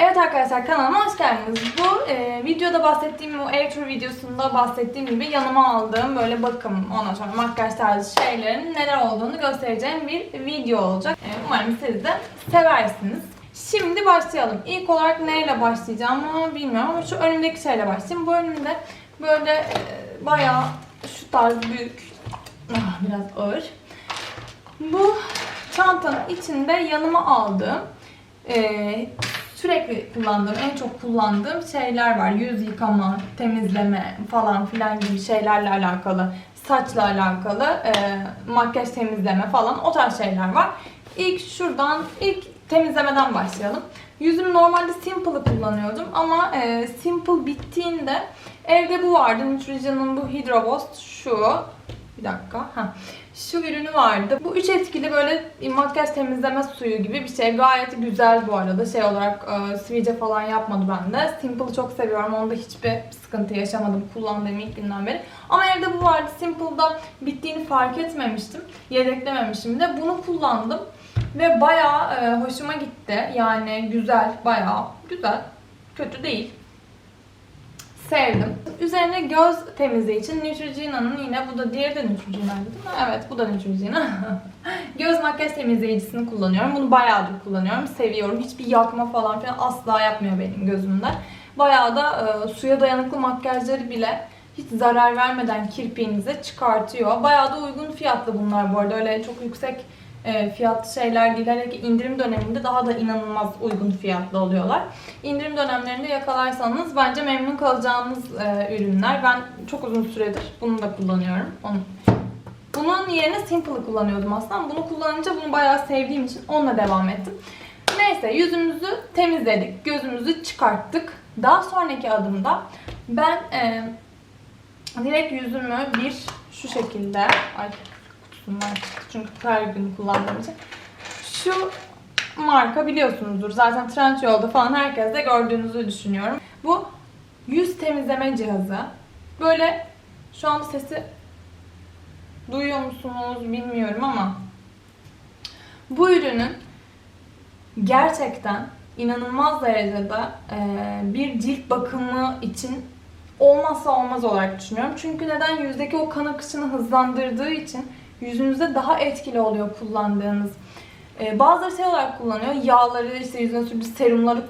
Evet arkadaşlar kanalıma hoş geldiniz. Bu e, videoda bahsettiğim bu ev tur videosunda bahsettiğim gibi yanıma aldığım böyle bakım ondan sonra makyaj tarzı şeylerin neler olduğunu göstereceğim bir video olacak. E, umarım siz de seversiniz. Şimdi başlayalım. İlk olarak neyle başlayacağımı bilmiyorum ama şu önümdeki şeyle başlayayım. Bu önümde böyle e, bayağı şu tarz büyük, ah, biraz ağır. Bu çantanın içinde yanıma aldığım e, sürekli kullandığım, en çok kullandığım şeyler var. Yüz yıkama, temizleme falan filan gibi şeylerle alakalı, saçla alakalı, e, makyaj temizleme falan o tarz şeyler var. İlk şuradan, ilk temizlemeden başlayalım. Yüzüm normalde Simple'ı kullanıyordum ama e, Simple bittiğinde evde bu vardı. Neutrogena'nın bu Hydro Boost şu. Bir dakika. Ha. Şu ürünü vardı. Bu üç etkili böyle makyaj temizleme suyu gibi bir şey. Gayet güzel bu arada. Şey olarak e, sivilce falan yapmadı bende. Simple'ı çok seviyorum. Onda hiçbir sıkıntı yaşamadım kullandığım ilk günden beri. Ama evde bu vardı. Simple'da bittiğini fark etmemiştim. Yedeklememişim de. Bunu kullandım. Ve bayağı e, hoşuma gitti. Yani güzel, bayağı güzel. Kötü değil. Sevdim. Üzerine göz temizliği için Neutrogena'nın yine bu da diğeri de Neutrogena'ydı değil mi? Evet bu da Neutrogena. göz makyaj temizleyicisini kullanıyorum. Bunu bayağıdır kullanıyorum. Seviyorum. Hiçbir yakma falan filan asla yapmıyor benim gözümde. Bayağı da e, suya dayanıklı makyajları bile hiç zarar vermeden kirpiğinize çıkartıyor. Bayağı da uygun fiyatlı bunlar bu arada. Öyle çok yüksek e, fiyatlı şeyler değil. Hele ki indirim döneminde daha da inanılmaz uygun fiyatlı oluyorlar. İndirim dönemlerinde yakalarsanız bence memnun kalacağınız e, ürünler. Ben çok uzun süredir bunu da kullanıyorum. Onu. Bunun yerine Simple'ı kullanıyordum aslında bunu kullanınca bunu bayağı sevdiğim için onunla devam ettim. Neyse yüzümüzü temizledik, gözümüzü çıkarttık. Daha sonraki adımda ben e, direkt yüzümü bir şu şekilde ay kutusundan çıktı çünkü her gün kullandığım için şu marka biliyorsunuzdur zaten Trendyol'da falan herkes de gördüğünüzü düşünüyorum. Bu yüz temizleme cihazı. Böyle şu an sesi duyuyor musunuz bilmiyorum ama bu ürünün gerçekten inanılmaz derecede e, bir cilt bakımı için olmazsa olmaz olarak düşünüyorum. Çünkü neden? Yüzdeki o kan akışını hızlandırdığı için yüzünüzde daha etkili oluyor kullandığınız. E, bazıları şey olarak kullanıyor. Yağları işte yüzüne sürdüğü serumları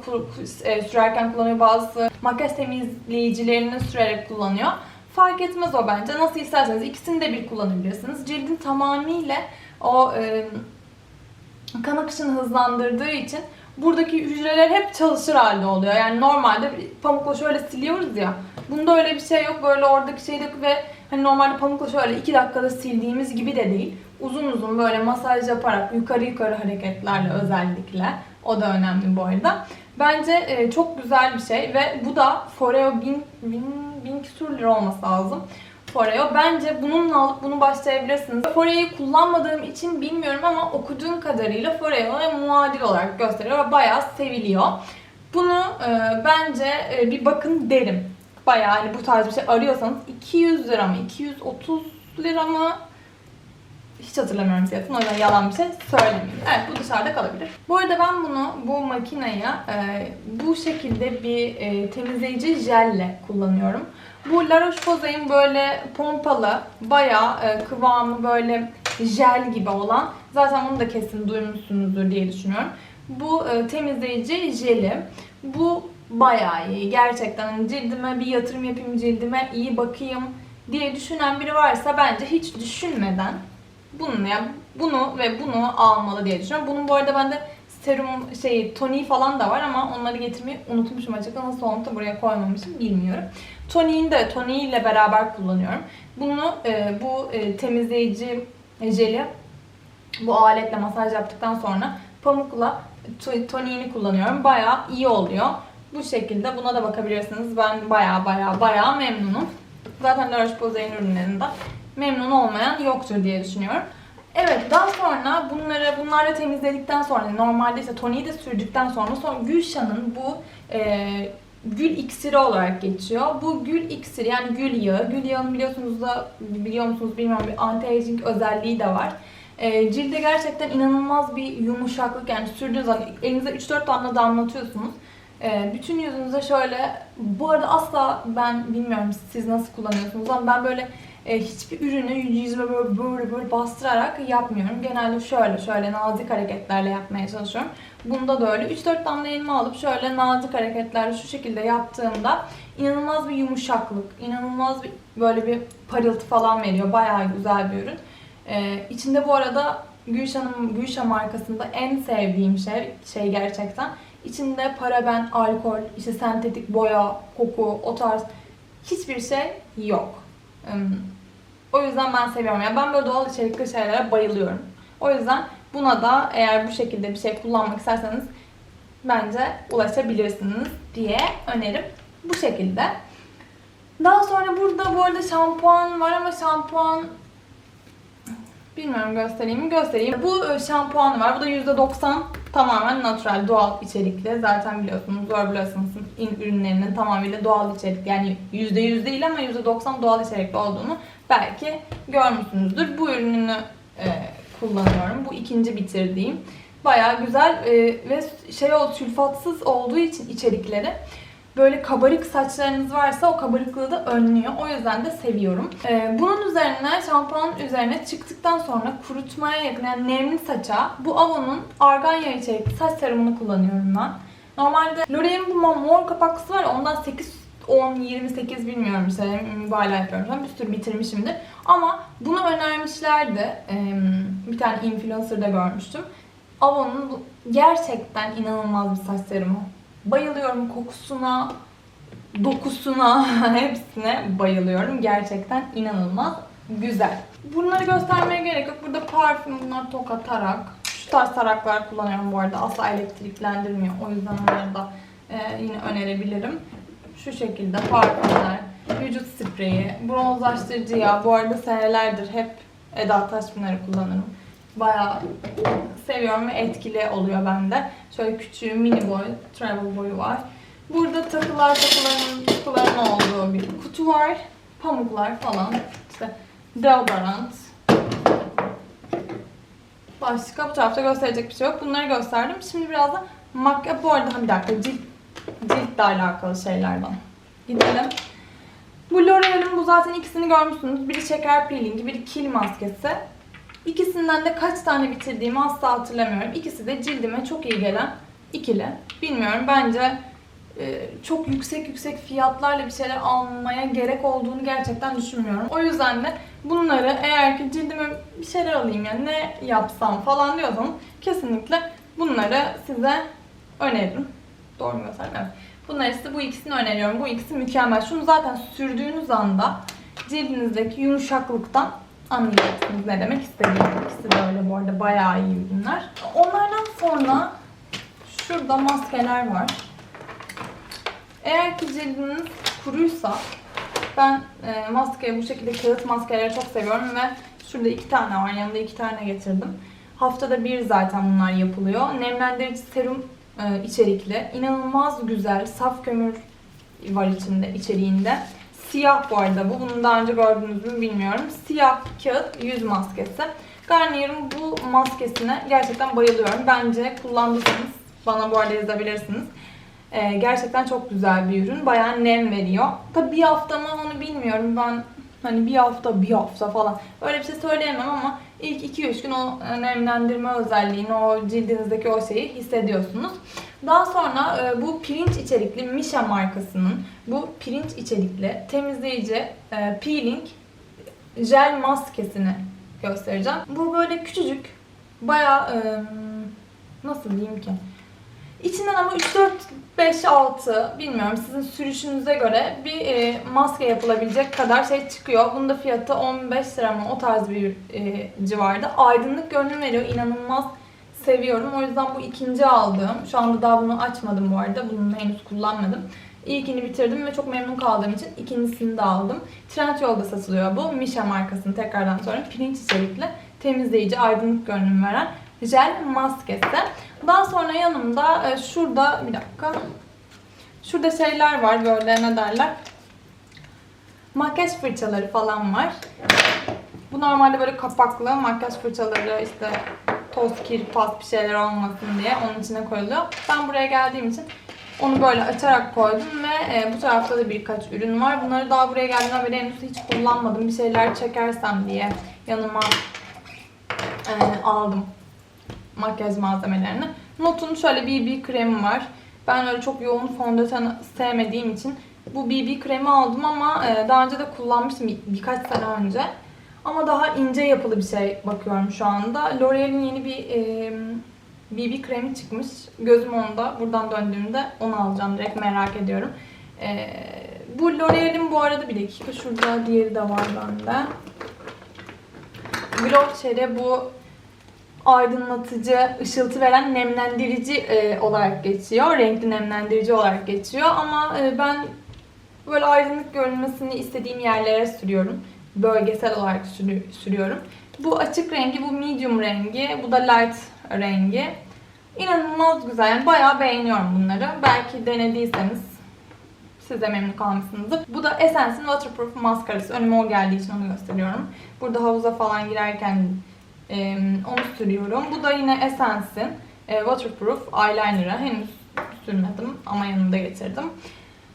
e, sürerken kullanıyor. Bazısı makyaj temizleyicilerini sürerek kullanıyor. Fark etmez o bence. Nasıl isterseniz ikisini de bir kullanabilirsiniz. Cildin tamamıyla o e, kan akışını hızlandırdığı için buradaki hücreler hep çalışır halde oluyor. Yani normalde pamukla şöyle siliyoruz ya. Bunda öyle bir şey yok. Böyle oradaki şeydeki ve hani normalde pamukla şöyle 2 dakikada sildiğimiz gibi de değil. Uzun uzun böyle masaj yaparak yukarı yukarı hareketlerle özellikle. O da önemli bu arada. Bence e, çok güzel bir şey ve bu da Foreo 1000 1000 1000 küsur lira olması lazım. Foreo. Bence bununla alıp bunu başlayabilirsiniz. Foreo'yu kullanmadığım için bilmiyorum ama okuduğum kadarıyla Foreo'ya muadil olarak gösteriyor ve bayağı seviliyor. Bunu e, bence e, bir bakın derim. Bayağı hani bu tarz bir şey arıyorsanız 200 lira mı 230 lira mı hiç hatırlamıyorum fiyatını o yüzden yalan bir şey söylemeyeyim. Evet bu dışarıda kalabilir. Bu arada ben bunu bu makineye e, bu şekilde bir e, temizleyici jelle kullanıyorum. Bu La Roche-Posay'ın böyle pompalı, bayağı e, kıvamı böyle jel gibi olan, zaten bunu da kesin duymuşsunuzdur diye düşünüyorum. Bu e, temizleyici jeli. Bu bayağı iyi. Gerçekten hani cildime bir yatırım yapayım, cildime iyi bakayım diye düşünen biri varsa bence hiç düşünmeden bunu ya bunu ve bunu almalı diye düşünüyorum. Bunun bu arada bende serum şey toniği falan da var ama onları getirmeyi unutmuşum açıkçası. Nasıl olmuş da buraya koymamışım bilmiyorum. Toniğini de toniğiyle beraber kullanıyorum. Bunu e, bu e, temizleyici jeli bu aletle masaj yaptıktan sonra pamukla toniğini kullanıyorum. Bayağı iyi oluyor. Bu şekilde buna da bakabilirsiniz. Ben bayağı bayağı bayağı memnunum. Zaten La Roche-Posay'ın ürünlerinden memnun olmayan yoktur diye düşünüyorum. Evet daha sonra bunları bunlarla temizledikten sonra normalde ise toniği de sürdükten sonra sonra Gülşah'ın bu e, gül iksiri olarak geçiyor. Bu gül iksiri yani gül yağı. Gül yağının biliyorsunuz da biliyor musunuz bilmiyorum bir anti-aging özelliği de var. E, cilde gerçekten inanılmaz bir yumuşaklık yani sürdüğünüz zaman elinize 3-4 damla damlatıyorsunuz. Ee, bütün yüzünüze şöyle, bu arada asla ben bilmiyorum siz nasıl kullanıyorsunuz ama ben böyle e, hiçbir ürünü yüzüme böyle, böyle böyle bastırarak yapmıyorum. Genelde şöyle şöyle nazik hareketlerle yapmaya çalışıyorum. Bunda da öyle. 3-4 damla elime alıp şöyle nazik hareketlerle şu şekilde yaptığımda inanılmaz bir yumuşaklık, inanılmaz bir böyle bir parıltı falan veriyor. Bayağı güzel bir ürün. Ee, içinde bu arada Gülşah'ın Gülşah markasında en sevdiğim şey şey gerçekten içinde paraben, alkol, işte sentetik boya, koku, o tarz hiçbir şey yok. Hmm, O yüzden ben seviyorum. Yani ben böyle doğal içerikli şeylere bayılıyorum. O yüzden buna da eğer bu şekilde bir şey kullanmak isterseniz bence ulaşabilirsiniz diye önerim bu şekilde. Daha sonra burada bu arada şampuan var ama şampuan bilmiyorum göstereyim mi? Göstereyim. Bu e, şampuanı var. Bu da %90 tamamen natural, doğal içerikli. Zaten biliyorsunuz Orblossoms ürünlerinin tamamıyla doğal içerikli. Yani %100 değil ama %90 doğal içerikli olduğunu belki görmüşsünüzdür. Bu ürününü e, kullanıyorum. Bu ikinci bitirdiğim. Bayağı güzel e, ve şey o sülfatsız olduğu için içerikleri böyle kabarık saçlarınız varsa o kabarıklığı da önlüyor. O yüzden de seviyorum. Ee, bunun üzerine, şampuanın üzerine çıktıktan sonra kurutmaya yakın yani nemli saça bu Avon'un argan yağı içerikli saç serumunu kullanıyorum ben. Normalde L'Oreal'in bu mor kapaklısı var ya, ondan 8 10, 28 bilmiyorum işte mübalağa yapıyorum. Ben bir sürü bitirmişimdir. Ama bunu önermişlerdi. Bir tane influencer'da görmüştüm. Avon'un gerçekten inanılmaz bir saç serumu. Bayılıyorum kokusuna, dokusuna, hepsine bayılıyorum. Gerçekten inanılmaz güzel. Bunları göstermeye gerek yok. Burada parfüm, bunlar toka tarak. Şu tarz taraklar kullanıyorum bu arada. Asla elektriklendirmiyor. O yüzden onları da e, yine önerebilirim. Şu şekilde parfümler, vücut spreyi, bronzlaştırıcı yağ. Bu arada senelerdir hep Eda Taşpınar'ı kullanırım. Bayağı seviyorum ve etkili oluyor bende. Şöyle küçüğü mini boy, travel boyu var. Burada takılar, takıların, takıların olduğu bir kutu var. Pamuklar falan. İşte deodorant. Başka bu tarafta gösterecek bir şey yok. Bunları gösterdim. Şimdi biraz da makyaj... Bu arada bir dakika cilt, ciltle alakalı şeylerden. Gidelim. Bu L'Oreal'in bu zaten ikisini görmüşsünüz. Biri şeker peelingi, biri kil maskesi. İkisinden de kaç tane bitirdiğimi asla hatırlamıyorum. İkisi de cildime çok iyi gelen ikili. Bilmiyorum bence e, çok yüksek yüksek fiyatlarla bir şeyler almaya gerek olduğunu gerçekten düşünmüyorum. O yüzden de bunları eğer ki cildime bir şeyler alayım yani ne yapsam falan diyorsanız kesinlikle bunları size öneririm. Doğru mu? Evet. Bunları size bu ikisini öneriyorum. Bu ikisi mükemmel. Şunu zaten sürdüğünüz anda cildinizdeki yumuşaklıktan anlayacaksınız ne demek istediğimi. İkisi de öyle bu arada bayağı iyi ürünler. Onlardan sonra şurada maskeler var. Eğer ki cildiniz kuruysa ben e, maskeyi bu şekilde kağıt maskeleri çok seviyorum ve şurada iki tane var. Yanında iki tane getirdim. Haftada bir zaten bunlar yapılıyor. Nemlendirici serum e, içerikli. İnanılmaz güzel. Saf kömür var içinde, içeriğinde. Siyah bu arada bu. Bunu daha önce gördünüz mü bilmiyorum. Siyah kağıt yüz maskesi. Garnier'in bu maskesine gerçekten bayılıyorum. Bence kullandıysanız bana bu arada yazabilirsiniz. Ee, gerçekten çok güzel bir ürün. Bayağı nem veriyor. Tabi bir hafta mı onu bilmiyorum. Ben hani bir hafta bir hafta falan öyle bir şey söyleyemem ama ilk 2-3 gün o nemlendirme özelliğini, o cildinizdeki o şeyi hissediyorsunuz. Daha sonra e, bu pirinç içerikli Misha markasının bu pirinç içerikli temizleyici e, peeling jel maskesini göstereceğim. Bu böyle küçücük bayağı e, nasıl diyeyim ki İçinden ama 3, 4, 5, 6 bilmiyorum sizin sürüşünüze göre bir maske yapılabilecek kadar şey çıkıyor. Bunun da fiyatı 15 lira mı o tarz bir e, civarda. Aydınlık görünüm veriyor. İnanılmaz seviyorum. O yüzden bu ikinci aldığım. Şu anda daha bunu açmadım bu arada. Bunu henüz kullanmadım. İlkini bitirdim ve çok memnun kaldığım için ikincisini de aldım. Trendyol'da satılıyor bu. Misha markasının tekrardan sonra pirinç içerikli temizleyici, aydınlık görünüm veren jel maskesi. Daha sonra yanımda e, şurada bir dakika. Şurada şeyler var böyle ne derler? Makyaj fırçaları falan var. Bu normalde böyle kapaklı makyaj fırçaları işte toz, kir, pas bir şeyler olmasın diye onun içine koyuluyor. Ben buraya geldiğim için Onu böyle açarak koydum ve e, bu tarafta da birkaç ürün var. Bunları daha buraya geldiğimden beri henüz hiç kullanmadım. Bir şeyler çekersem diye yanıma e, aldım makyaj malzemelerini. Not'un şöyle BB kremi var. Ben öyle çok yoğun fondöten sevmediğim için bu BB kremi aldım ama e, daha önce de kullanmıştım bir- birkaç sene önce. Ama daha ince yapılı bir şey bakıyorum şu anda. L'Oreal'in yeni bir e, BB kremi çıkmış. Gözüm onda. Buradan döndüğümde onu alacağım. Direkt merak ediyorum. E, bu L'Oreal'in bu arada bir dakika. Şurada diğeri de var bende. Glow Cherry bu aydınlatıcı, ışıltı veren nemlendirici e, olarak geçiyor. Renkli nemlendirici olarak geçiyor. Ama e, ben böyle aydınlık görünmesini istediğim yerlere sürüyorum. Bölgesel olarak sürü- sürüyorum. Bu açık rengi, bu medium rengi, bu da light rengi. İnanılmaz güzel. Yani bayağı beğeniyorum bunları. Belki denediyseniz siz de memnun kalmışsınızdır. Bu da Essence'in Waterproof maskarası. Önüme o geldiği için onu gösteriyorum. Burada havuza falan girerken e, onu sürüyorum. Bu da yine Essence'in e, Waterproof Eyeliner'ı. Henüz sürmedim ama yanında getirdim.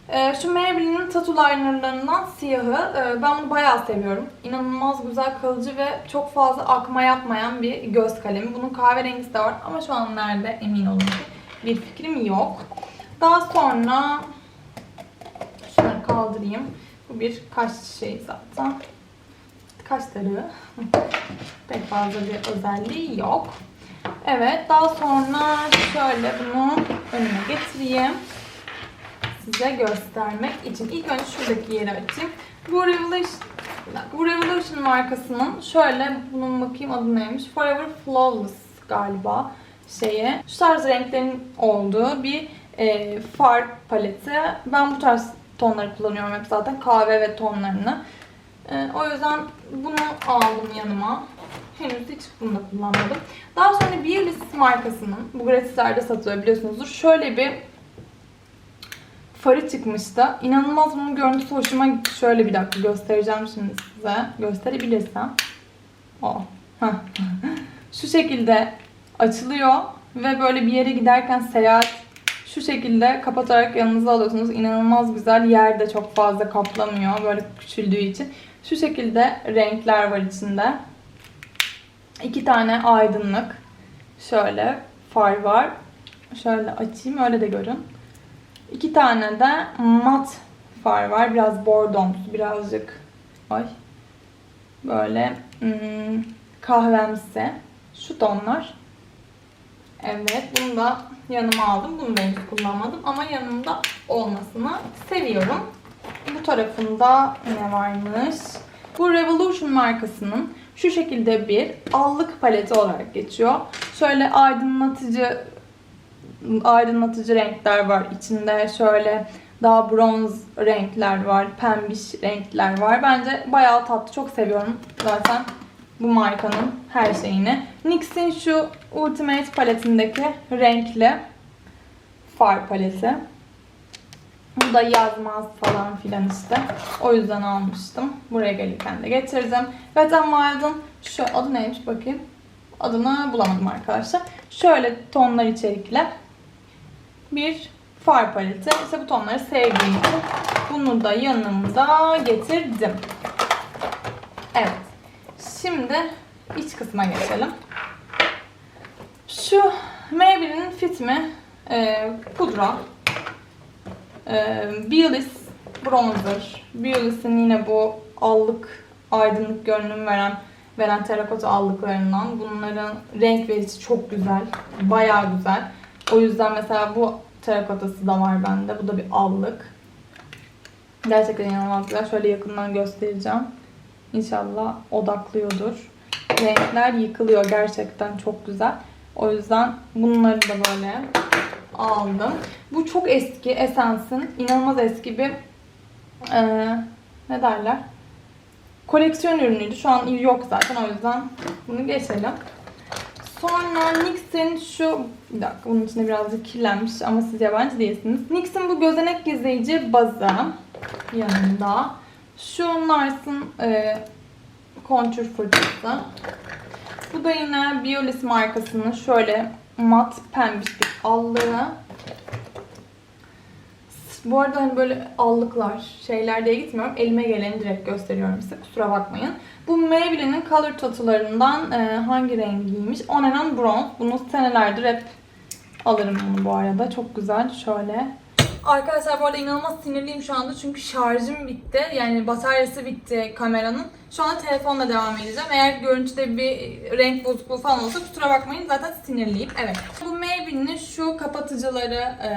E, şu Maybelline'in Tattoo Liner'larından siyahı. E, ben bunu bayağı seviyorum. İnanılmaz güzel kalıcı ve çok fazla akma yapmayan bir göz kalemi. Bunun kahverengisi de var ama şu an nerede emin olun ki bir fikrim yok. Daha sonra şunları kaldırayım. Bu bir kaş şey zaten. Kaş tarığı. Pek fazla bir özelliği yok. Evet daha sonra şöyle bunu önüme getireyim. Size göstermek için. İlk önce şuradaki yeri açayım. Bu Revolution, bu Revolution markasının şöyle bunun bakayım adı neymiş. Forever Flawless galiba şeyi. Şu tarz renklerin olduğu bir e, far paleti. Ben bu tarz tonları kullanıyorum hep zaten. Kahve ve tonlarını. E, o yüzden bunu aldım yanıma. Henüz hiç bunu da kullanmadım. Daha sonra Biolis markasının, bu gratislerde satılıyor biliyorsunuzdur. Şöyle bir farı çıkmıştı. İnanılmaz bunun görüntüsü hoşuma gitti. Şöyle bir dakika göstereceğim şimdi size. Gösterebilirsem. O. Şu şekilde açılıyor ve böyle bir yere giderken seyahat şu şekilde kapatarak yanınıza alıyorsunuz. İnanılmaz güzel. Yer de çok fazla kaplamıyor böyle küçüldüğü için. Şu şekilde renkler var içinde. İki tane aydınlık. Şöyle far var. Şöyle açayım öyle de görün. İki tane de mat far var. Biraz bordomsu, birazcık ay böyle hmm, kahvemsi. Şu tonlar. Evet, bunu da yanıma aldım. Bunu da henüz kullanmadım ama yanımda olmasını seviyorum. Bu tarafında ne varmış? Bu Revolution markasının şu şekilde bir allık paleti olarak geçiyor. Şöyle aydınlatıcı aydınlatıcı renkler var içinde. Şöyle daha bronz renkler var, pembiş renkler var. Bence bayağı tatlı. Çok seviyorum zaten bu markanın her şeyini. NYX'in şu Ultimate paletindeki renkli far paleti. Bu da yazmaz falan filan işte. O yüzden almıştım. Buraya gelirken de getirdim. Wet n Wild'ın şu adı neymiş bakayım. Adını bulamadım arkadaşlar. Şöyle tonlar içerikli bir far paleti. İşte bu tonları sevdiğim için bunu da yanımda getirdim. Evet. Şimdi iç kısma geçelim. Şu Maybelline'in Fit Me e, pudra. E, Biolis bronzer. Biolis'in yine bu allık, aydınlık görünüm veren veren terakota allıklarından. Bunların renk verisi çok güzel. Bayağı güzel. O yüzden mesela bu terakotası da var bende. Bu da bir allık. Gerçekten inanılmaz güzel. Şöyle yakından göstereceğim. İnşallah odaklıyordur. Renkler yıkılıyor gerçekten çok güzel. O yüzden bunları da böyle aldım. Bu çok eski Essence'in inanılmaz eski bir eee, ne derler? Koleksiyon ürünüydü. Şu an yok zaten o yüzden bunu geçelim. Sonra NYX'in şu bir dakika bunun içinde birazcık kirlenmiş ama siz yabancı değilsiniz. NYX'in bu gözenek gizleyici bazı yanında. Şu Nars'ın e, kontür fırçası. Bu da yine Biolis markasının şöyle mat pembiş bir allığı. Bu arada hani böyle allıklar, şeyler diye gitmiyorum. Elime geleni direkt gösteriyorum size. Kusura bakmayın. Bu Maybelline'in Color Tatularından e, hangi rengiymiş? On and On Bronze. Bunu senelerdir hep alırım bunu bu arada. Çok güzel. Şöyle. Arkadaşlar bu arada inanılmaz sinirliyim şu anda çünkü şarjım bitti. Yani bataryası bitti kameranın. Şu anda telefonla devam edeceğim. Eğer görüntüde bir renk bozukluğu falan olsa kusura bakmayın zaten sinirliyim. Evet. Bu Maybelline'in şu kapatıcıları, e,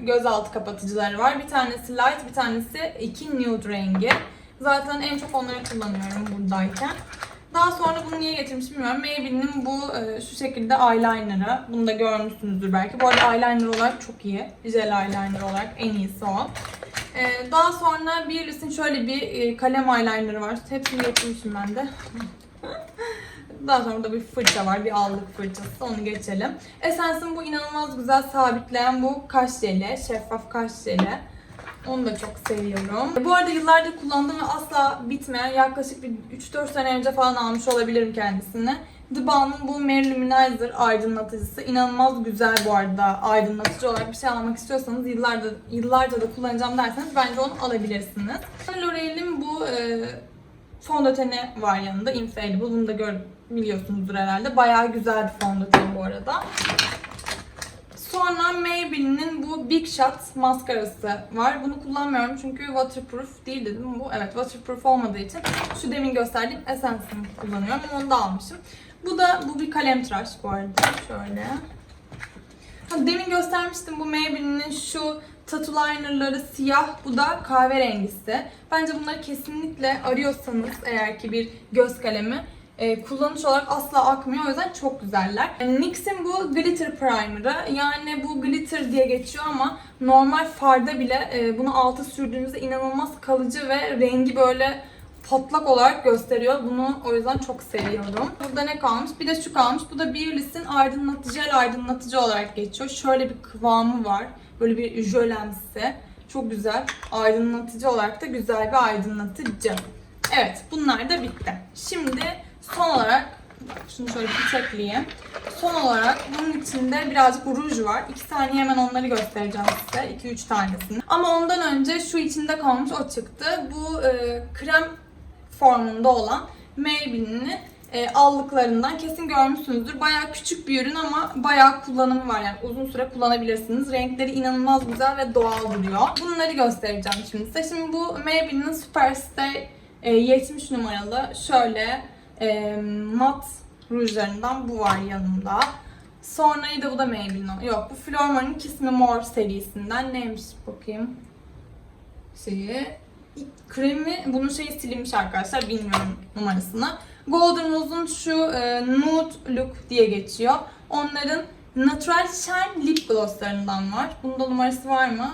gözaltı kapatıcıları var. Bir tanesi light, bir tanesi iki nude rengi. Zaten en çok onları kullanıyorum buradayken. Daha sonra bunu niye getirmiş bilmiyorum. Maybelline'in bu e, şu şekilde eyeliner'ı. Bunu da görmüşsünüzdür belki. Bu arada eyeliner olarak çok iyi. Jel eyeliner olarak en iyisi o. E, daha sonra Beauty's'in şöyle bir e, kalem eyeliner'ı var. Hepsini getirmişim ben de. Daha sonra da bir fırça var. Bir allık fırçası. Onu geçelim. Essence'in bu inanılmaz güzel sabitleyen bu kaş jeli. Şeffaf kaş jeli. Onu da çok seviyorum. Bu arada yıllardır kullandığım ve asla bitmeyen yaklaşık bir 3-4 sene önce falan almış olabilirim kendisini. The Balm'ın bu Mary Luminizer aydınlatıcısı inanılmaz güzel bu arada aydınlatıcı olarak bir şey almak istiyorsanız yıllardır yıllarca da kullanacağım derseniz bence onu alabilirsiniz. L'Oreal'in bu e, fondöteni var yanında Infallible. Bunu da gör, biliyorsunuzdur herhalde. Bayağı güzel bir fondöten bu arada. Sonra Maybelline'in bu Big Shot maskarası var. Bunu kullanmıyorum çünkü waterproof değil dedim. Bu evet waterproof olmadığı için şu demin gösterdiğim Essence'ını kullanıyorum onu da almışım. Bu da bu bir kalem tıraş bu arada. Şöyle. Demin göstermiştim bu Maybelline'in şu tattoo linerları siyah, bu da kahverengisi. Bence bunları kesinlikle arıyorsanız eğer ki bir göz kalemi e, kullanış olarak asla akmıyor. O yüzden çok güzeller. E, NYX'in bu glitter primer'ı. Yani bu glitter diye geçiyor ama normal farda bile e, bunu alta sürdüğünüzde inanılmaz kalıcı ve rengi böyle patlak olarak gösteriyor. Bunu o yüzden çok seviyorum. Burada ne kalmış? Bir de şu kalmış. Bu da Beauty's'in aydınlatıcı jel aydınlatıcı olarak geçiyor. Şöyle bir kıvamı var. Böyle bir jölemsi. Çok güzel. Aydınlatıcı olarak da güzel bir aydınlatıcı. Evet bunlar da bitti. Şimdi son olarak şunu şöyle bir çekleyeyim. Son olarak bunun içinde birazcık ruj var. 2 saniye hemen onları göstereceğim size. 2-3 tanesini. Ama ondan önce şu içinde kalmış o çıktı. Bu e, krem formunda olan Maybelline'in e, allıklarından kesin görmüşsünüzdür. Bayağı küçük bir ürün ama bayağı kullanımı var yani uzun süre kullanabilirsiniz. Renkleri inanılmaz güzel ve doğal duruyor. Bunları göstereceğim şimdi size. Şimdi bu Maybelline'in Superstay e, 70 numaralı şöyle e, mat rujlarından bu var yanımda. Sonra da bu da Maybelline. Yok bu Flormar'ın Kiss Me More serisinden. Neymiş bakayım. Şeyi. Kremi, bunun şeyi silinmiş arkadaşlar. Bilmiyorum numarasını. Golden Rose'un şu e, Nude Look diye geçiyor. Onların Natural Shine Lip Gloss'larından var. Bunda numarası var mı?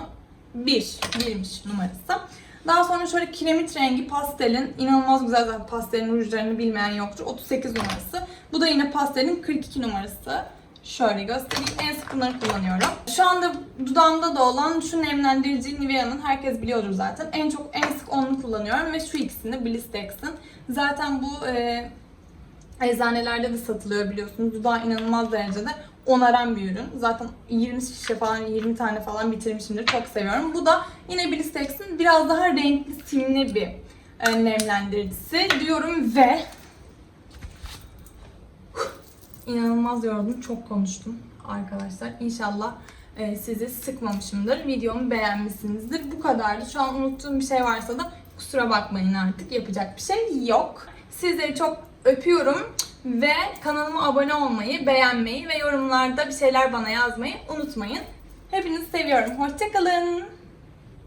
1. Birmiş numarası. Daha sonra şöyle kiremit rengi pastelin inanılmaz güzel zaten pastelin rujlarını bilmeyen yoktur. 38 numarası. Bu da yine pastelin 42 numarası. Şöyle göstereyim. En sık kullanıyorum. Şu anda dudağımda da olan şu nemlendirici Nivea'nın herkes biliyordur zaten. En çok en sık onu kullanıyorum ve şu ikisini Blistex'in. Zaten bu e, eczanelerde de satılıyor biliyorsunuz. Dudağı inanılmaz derecede onaran bir ürün. Zaten 20 şişe falan 20 tane falan bitirmişimdir. Çok seviyorum. Bu da yine Blistex'in biraz daha renkli simli bir e, nemlendiricisi diyorum ve inanılmaz yoruldum. Çok konuştum arkadaşlar. İnşallah e, sizi sıkmamışımdır. Videomu beğenmişsinizdir. Bu kadardı. Şu an unuttuğum bir şey varsa da kusura bakmayın artık. Yapacak bir şey yok. Sizleri çok öpüyorum ve kanalıma abone olmayı, beğenmeyi ve yorumlarda bir şeyler bana yazmayı unutmayın. Hepinizi seviyorum. Hoşçakalın.